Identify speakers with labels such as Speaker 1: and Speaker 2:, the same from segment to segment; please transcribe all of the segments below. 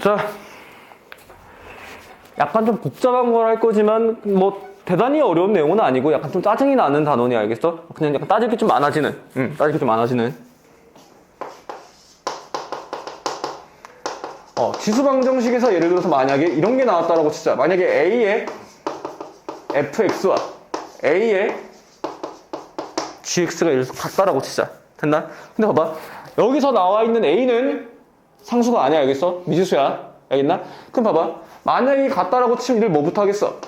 Speaker 1: 자, 약간 좀 복잡한 걸 할 거지만 뭐 대단히 어려운 내용은 아니고 약간 좀 짜증이 나는 단원이 알겠어? 그냥 약간 따질 게 좀 많아지는, 응, 따질 게 좀 많아지는. 어, 지수방정식에서 예를 들어서 만약에 이런 게 나왔다라고 치자. 만약에 A의 fx와 A의 gx가 들어서 같다라고 치자. 됐나? 근데 봐봐. 여기서 나와 있는 A는 상수가 아니야, 알겠어? 미지수야. 알겠나? 그럼 봐봐. 만약에 같다라고 치면 이를 뭐부터 하겠어?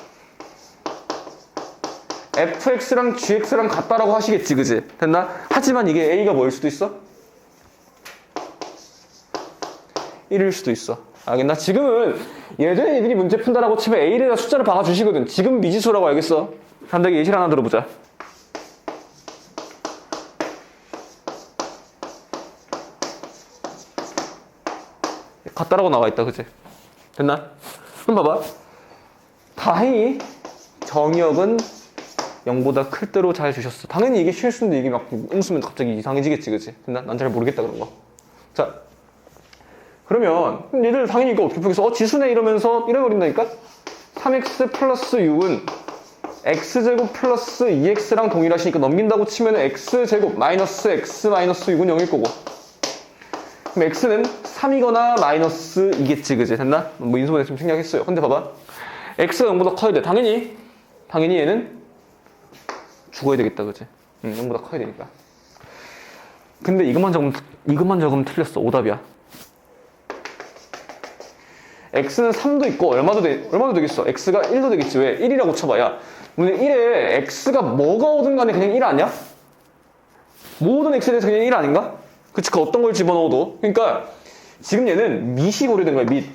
Speaker 1: fx랑 gx랑 같다라고 하시겠지, 그지? 됐나? 하지만 이게 A가 뭐일 수도 있어? 1일 수도 있어. 알겠나? 지금은 예전에 애들이 문제 푼다라고 치면 A에다 숫자를 박아주시거든. 지금 미지수라고 알겠어? 간단하게 예시를 하나 들어보자. 같다라고 나와 있다, 그치? 됐나? 그럼 봐봐. 다행히 정의역은 0보다 클 대로 잘 주셨어. 당연히 이게 실수인데 이게 막 음수면 갑자기 이상해지겠지, 그치? 됐나? 난 잘 모르겠다, 그런 거. 자, 그러면 얘들 당연히 이거 어떻게 풀겠어? 어 지수네 이러면서 이래버린다니까? 3x 플러스 6은 x제곱 플러스 2x랑 동일하시니까 넘긴다고 치면 x제곱 마이너스 x 마이너스 6은 0일 거고 그럼 x는 3이거나 마이너스 2겠지 그지? 됐나? 뭐 인수분해 좀 생략했어요 근데 봐봐 x가 0보다 커야 돼 당연히 당연히 얘는 죽어야 되겠다 그지? 응 0보다 커야 되니까 근데 이것만 적으면 이것만 적으면 틀렸어 오답이야 x는 3도 있고 얼마도 되, 얼마도 되겠어? x가 1도 되겠지. 왜? 1이라고 쳐봐야. 근데 1에 x가 뭐가 오든 간에 그냥 1 아니야? 모든 x에 대해서 그냥 1 아닌가? 그치, 그 어떤 걸 집어넣어도. 그러니까 지금 얘는 밑이 고려된 거야, 밑.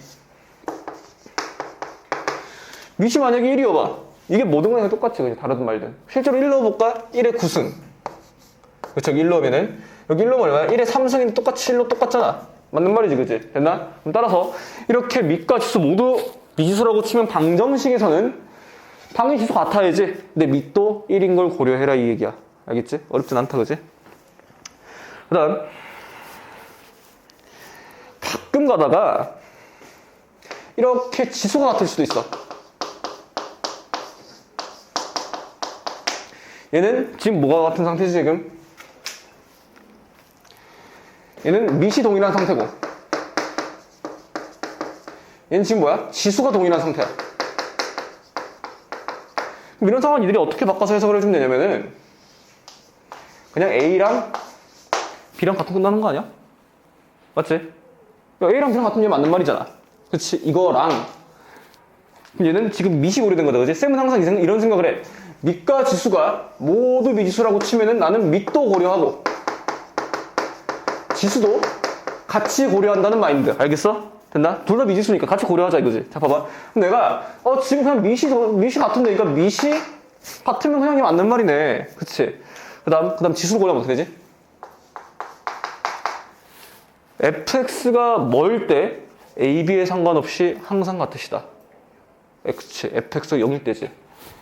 Speaker 1: 밑이 만약에 1이어봐. 이게 모든 거랑 똑같지, 그냥 다르든 말든. 실제로 1 넣어볼까? 1의 9승. 그쵸, 1 넣으면은. 여기 1 넣으면 얼마야? 1의 3승이 똑같이 1로 똑같잖아. 맞는 말이지, 그치? 됐나? 그럼 따라서 이렇게 밑과 지수 모두 미지수라고 치면 방정식에서는 당연히 지수 같아야지. 근데 밑도 1인 걸 고려해라 이 얘기야. 알겠지? 어렵진 않다, 그치? 그 다음 가끔 가다가 이렇게 지수가 같을 수도 있어. 얘는 지금 뭐가 같은 상태지, 지금? 얘는 밑이 동일한 상태고 얘는 지금 뭐야? 지수가 동일한 상태야 그럼 이런 상황 이들이 어떻게 바꿔서 해석을 해주면 되냐면은 그냥 A랑 B랑 같은 끝나는 거 아니야? 맞지? 야, A랑 B랑 같은 게 맞는 말이잖아 그치? 이거랑 얘는 지금 밑이 고려된 거다 그치? 쌤은 항상 이 생- 이런 생각을 해 밑과 지수가 모두 미지수라고 치면은 나는 밑도 고려하고 지수도 같이 고려한다는 마인드. 알겠어? 됐나? 둘다 미지수니까 같이 고려하자 이거지. 자, 봐봐. 내가, 어, 지금 그냥 더- 밑이 같은데, 그러니까 밑이 같으면 그냥 맞는 말이네. 그치? 그 다음, 그 다음 지수로 고려하면 어떻게 되지? Fx가 뭐일 때 a, b에 상관없이 항상 같으시다. x, fx가 0일 때지.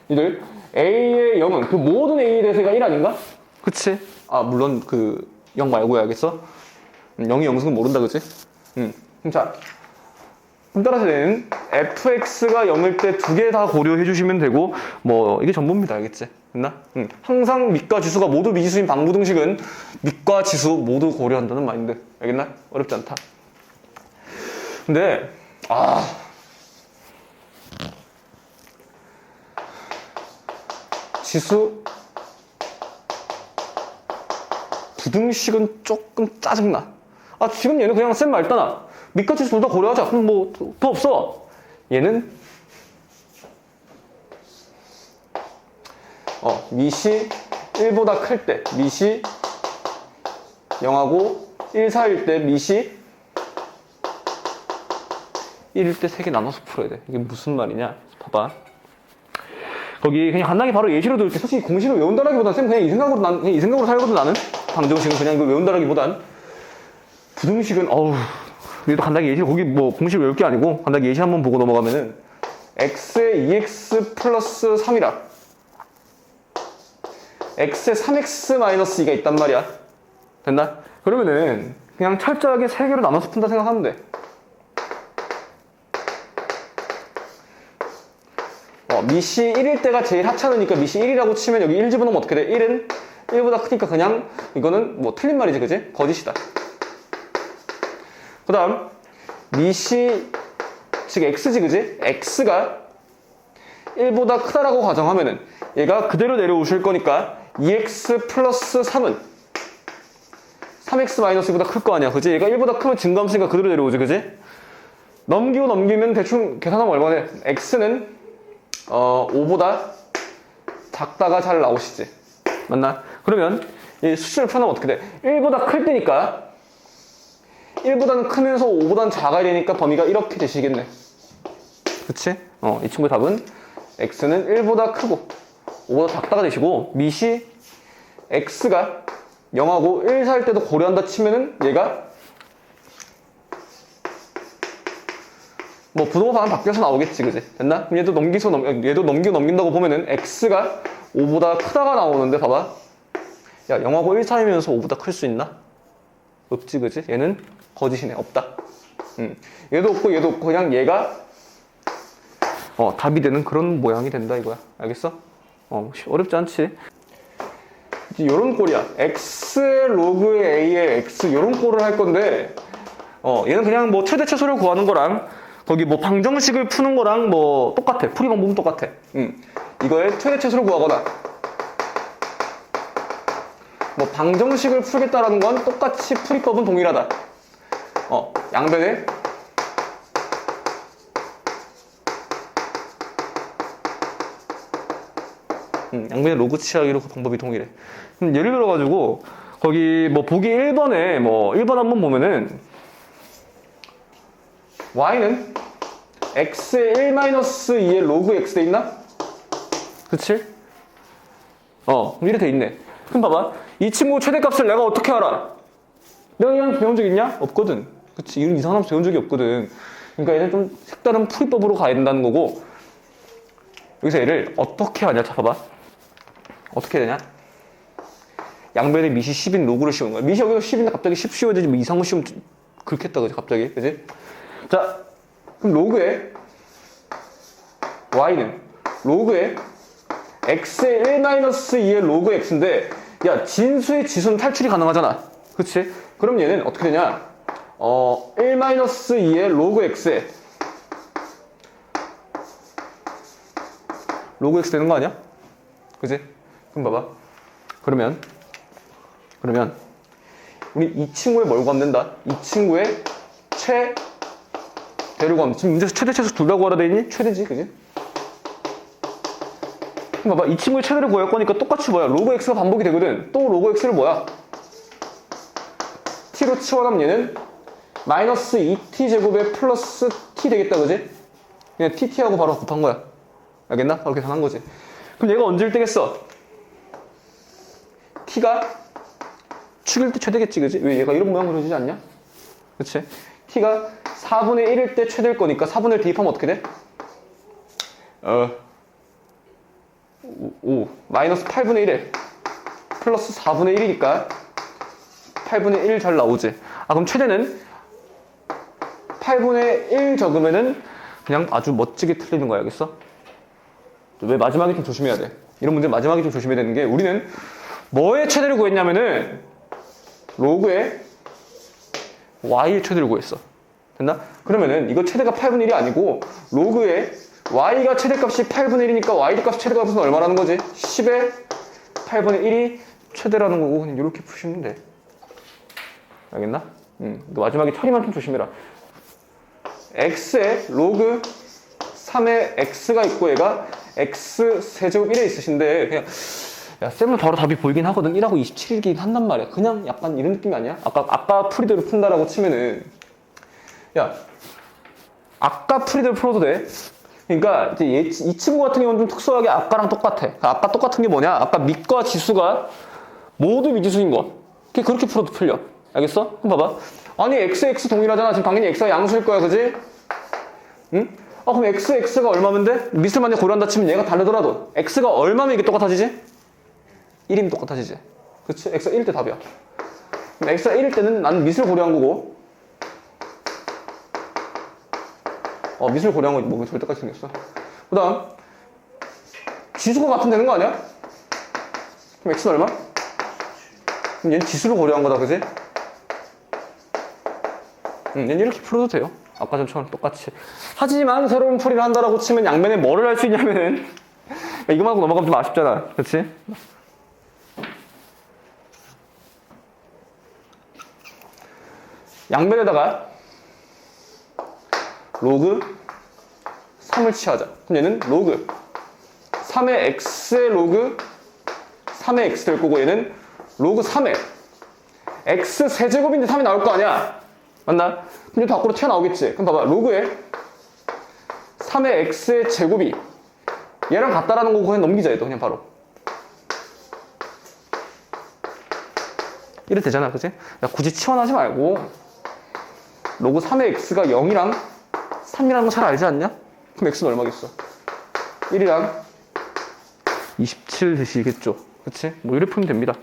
Speaker 1: 이들 a의 0은 그 모든 a에 대해서가 1 아닌가? 그치? 아, 물론 그 0 말고야, 알겠어? 0이 영승은 모른다, 그치? 음. 그럼 자. 따라서 얘는 fx가 0일 때 두 개 다 고려해 주시면 되고, 뭐, 이게 전부입니다. 알겠지? 됐나? 음. 항상 밑과 지수가 모두 미지수인 방부등식은 밑과 지수 모두 고려한다는 마인드. 알겠나? 어렵지 않다. 근데, 아. 지수 부등식은 조금 짜증나. 아, 지금 얘는 그냥 쌤 말따나. 밑과 지수 둘 다 고려하자. 그럼 뭐, 더, 더 없어. 얘는, 어, 밑이 1보다 클 때, 밑이 0하고 1, 4일 때, 밑이 1일 때세개 나눠서 풀어야 돼. 이게 무슨 말이냐? 봐봐. 거기 그냥 간단하게 바로 예시로 들을 때 솔직히 공식을 외운다라기보단 쌤 그냥 이 생각으로 난 그냥 이 생각으로 살거든 나는 방정식은 그냥 이거 외운다라기보단 부등식은 어우 그래도 간단하게 예시 거기 뭐 공식 외울 게 아니고 간단하게 예시 한번 보고 넘어가면은 x에 2x 플러스 3이라 x에 3x-2가 있단 말이야. 됐나? 그러면은 그냥 철저하게 세 개로 나눠서 푼다 생각하면 돼. 어, 미시 1일 때가 제일 하찮으니까 미시 1이라고 치면 여기 1 집어넣으면 어떻게 돼? 1은 1보다 크니까 그냥 이거는 뭐 틀린 말이지 그지? 거짓이다. 그 다음 미시 즉 x지 그지? x가 1보다 크다라고 가정하면은 얘가 그대로 내려오실 거니까 2x 플러스 3은 3x 마이너스보다 클 거 아니야 그지? 얘가 1보다 크면 증감수니까 그대로 내려오지 그지? 넘기고 넘기면 대충 계산하면 얼마 돼? x는 어 5보다 작다가 잘 나오시지 맞나? 그러면 이 수식을 풀어나면 어떻게 돼? 1보다 클 때니까 1보다는 크면서 5보다는 작아야 되니까 범위가 이렇게 되시겠네 그치? 어, 이 친구의 답은 x는 1보다 크고 5보다 작다가 되시고 미시 x가 0하고 1살 때도 고려한다 치면은 얘가 뭐 반응 바뀌어서 나오겠지 그지 됐나? 그럼 얘도 넘기서 넘 얘도 넘기고 넘긴다고 보면은 x가 5보다 크다가 나오는데 봐봐 야 0하고 1 사이면서 5보다 클 수 있나? 없지 그지? 얘는 거짓이네 없다 음. 얘도 없고 얘도 없고 그냥 얘가 어 답이 되는 그런 모양이 된다 이거야 알겠어? 어 어렵지 않지? 이런 꼴이야. X의 로그의 a의 x 이런 꼴을 할 건데 어 얘는 그냥 뭐 최대 최소를 구하는 거랑 거기 뭐 방정식을 푸는 거랑 뭐 똑같아. 풀이 방법은 똑같아. 음. 이거의 최대 최소를 구하거나 뭐 방정식을 풀겠다라는 건 똑같이 풀이법은 동일하다. 어 양변에 음, 양변의 로그 취하기로 그 방법이 동일해. 그럼 예를 들어가지고, 거기 뭐 보기 1번에 뭐 1번 한번 보면은, y는 x의 1-2의 로그 x 돼 있나? 그치? 어, 이래 돼 있네. 그럼 봐봐. 이 친구 최대값을 내가 어떻게 알아? 내가 이런 배운 적 있냐? 없거든. 그치? 이런 이상한 함수 배운 적이 없거든. 그러니까 얘는 좀 색다른 풀이법으로 가야 된다는 거고, 여기서 얘를 어떻게 하냐? 자, 봐봐. 어떻게 되냐? 양변에 미시 10인 로그를 씌우는 거야. 미시 여기서 10인데 갑자기 10 씌워야 되지. 뭐 이상한 거 씌우면 좀 그렇겠다. 그지? 갑자기. 그지? 자, 그럼 로그에 y는 로그에 x의 1-2의 로그 x인데 야, 진수의 지수는 탈출이 가능하잖아. 그치? 그럼 얘는 어떻게 되냐? 어, 1-2의 로그 x에 로그 x 되는 거 아니야? 그지? 그럼 봐봐. 그러면, 그러면, 우리 이 친구의 뭘 구하면 이 친구의 최 대를 구하면 지금 문제에서 최대, 최소 둘 다 구하라 돼 있니? 최대지, 그지? 그럼 봐봐. 이 친구의 최대를 구할 거니까 똑같이 뭐야? 로그 x가 반복이 되거든. 또 로그 x를 뭐야? t로 치워나면 얘는 마이너스 2t 제곱에 플러스 t 되겠다, 그지? 그냥 tt하고 바로 곱한 거야. 알겠나? 바로 계산한 거지. 그럼 얘가 언제일 때겠어? T가 축일 때 최대겠지, 그지? 왜 얘가 이런 모양으로 그려지지 않냐? 그치? t가 4분의 1일 때 최대일 거니까 4분의 1 대입하면 어떻게 돼? 어, 5, 5 마이너스 8분의 1에 플러스 4분의 1이니까 8분의 1 잘 나오지. 아, 그럼 최대는 8분의 1 적으면은 그냥 아주 멋지게 틀리는 거야, 알겠어? 왜 마지막에 좀 조심해야 돼. 이런 문제 마지막에 좀 조심해야 되는 게 우리는 뭐의 최대를 구했냐면은 로그의 y의 최대를 구했어. 됐나? 그러면은 이거 최대가 8분의 1이 아니고 로그의 y가 최대값이 8분의 1이니까 y 값 최대값은 얼마라는 거지? 10의 8분의 1이 최대라는 거고 그냥 이렇게 푸시면 돼. 알겠나? 음, 마지막에 처리만 좀 조심해라. x의 로그 3의 x가 있고 얘가 x 세제곱 1에 있으신데 그냥 야 쌤은 바로 답이 보이긴 하거든 1하고 27이긴 한단 말이야 그냥 약간 이런 느낌이 아니야? 아까 아까 풀이대로 푼다라고 치면은 야 아까 풀이대로 풀어도 돼 그러니까 이제 얘, 이 친구 같은 경우는 좀 특수하게 아까랑 똑같아 아까 똑같은 게 뭐냐 아까 밑과 지수가 모두 미지수인 거 그렇게 풀어도 풀려 알겠어? 그럼 봐봐 아니 x x 동일하잖아 지금 당연히 x가 양수일 거야 그지? 응? 아 그럼 x, x가 얼마면 돼? 만약 고려한다 치면 얘가 다르더라도 x가 얼마면 이게 똑같아지지? 1이면 똑같아지지 그치? x가 1일 때 답이야 x가 1일 때는 나는 밑을 고려한 거고 어 밑을 고려한 거뭐 절대까지 생겼어 그 다음 지수가 같으면 되는 거 아니야? 그럼 x는 얼마? 그럼 얘는 지수를 고려한 거다, 그지? 응, 얘는 이렇게 풀어도 돼요. 아까 전처럼 똑같이. 하지만 새로운 풀이를 한다라고 치면 양면에 뭐를 할 수 있냐면은 이거만 하고 넘어가면 좀 아쉽잖아. 그렇 양면에다가 로그 3을 취하자. 그럼 얘는 로그 3의 x의 로그 3의 x 될 거고 얘는 로그 3의 x 세제곱인데 3이 나올 거 아니야? 맞나? 그럼 얘도 밖으로 튀어나오겠지. 그럼 봐봐. 로그에 3의 x의 제곱이 얘랑 같다라는 거 그냥 넘기자 얘도 그냥 바로. 이래 되잖아, 그지? 야, 굳이 치환하지 말고 로그 3의 x가 0이랑 3이라는 거 잘 알지 않냐? 그럼 x는 얼마겠어? 1이랑 27 되시겠죠? 그치? 뭐 이렇게 풀면 됩니다.